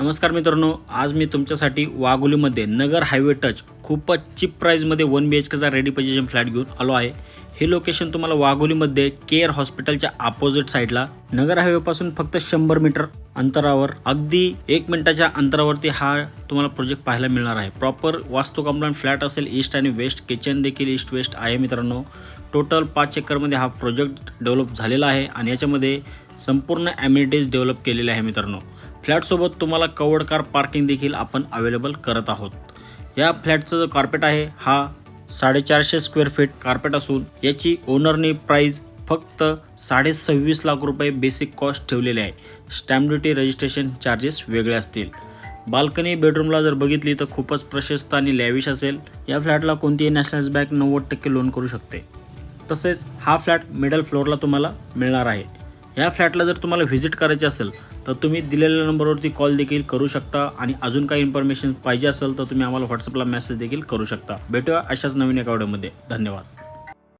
नमस्कार मित्रांनो आज मी तुमच्यासाठी वाघोलीमध्ये नगर हायवे टच खूपच चिप प्राईजमध्ये वन बी एच केचा रेडी पोझिशन फ्लॅट घेऊन आलो आहे. हे लोकेशन तुम्हाला वाघोलीमध्ये केअर हॉस्पिटलच्या अपोजिट साईडला नगर हायवेपासून फक्त शंभर मीटर अंतरावर अगदी एक मिनिटाच्या अंतरावरती हा तुम्हाला प्रोजेक्ट पाहायला मिळणार आहे. प्रॉपर वास्तू कंप्लांट फ्लॅट असेल ईस्ट आणि वेस्ट किचन देखील ईस्ट वेस्ट आहे मित्रांनो. टोटल पाच एकरमध्ये हा प्रोजेक्ट डेव्हलप झालेला आहे आणि याच्यामध्ये संपूर्ण ॲम्युनिटीज डेव्हलप केलेले आहे मित्रांनो. फ्लॅटसोबत तुम्हाला कवर्ड कार पार्किंग देखील आपण अवेलेबल करत आहोत. या फ्लॅटचा जो कार्पेट आहे हा साडेचारशे स्क्वेअर फीट कार्पेट असून याची ओनरनी प्राईज फक्त साडे सव्वीस लाख रुपये बेसिक कॉस्ट ठेवलेली आहे. स्टॅम्प ड्युटी रजिस्ट्रेशन चार्जेस वेगळे असतील. बाल्कनी बेडरूमला जर बघितली तर खूपच प्रशस्त आणि लॅविश असेल. या फ्लॅटला कोणतीही नॅशनल बँक नव्वद टक्के लोन करू शकते. तसेच हा फ्लॅट मिडल फ्लोअरला तुम्हाला मिळणार आहे. या फ्लॅटला जर तुम्हाला व्हिजिट करायची असेल तर तुम्ही दिलेल्या नंबरवरती कॉल देखील करू शकता आणि अजून काही इन्फॉर्मेशन पाहिजे असेल तर तुम्ही आम्हाला व्हॉट्सअपला मेसेज देखील करू शकता. भेटूया अशाच नवीन एका व्हिडिओमध्ये धन्यवाद.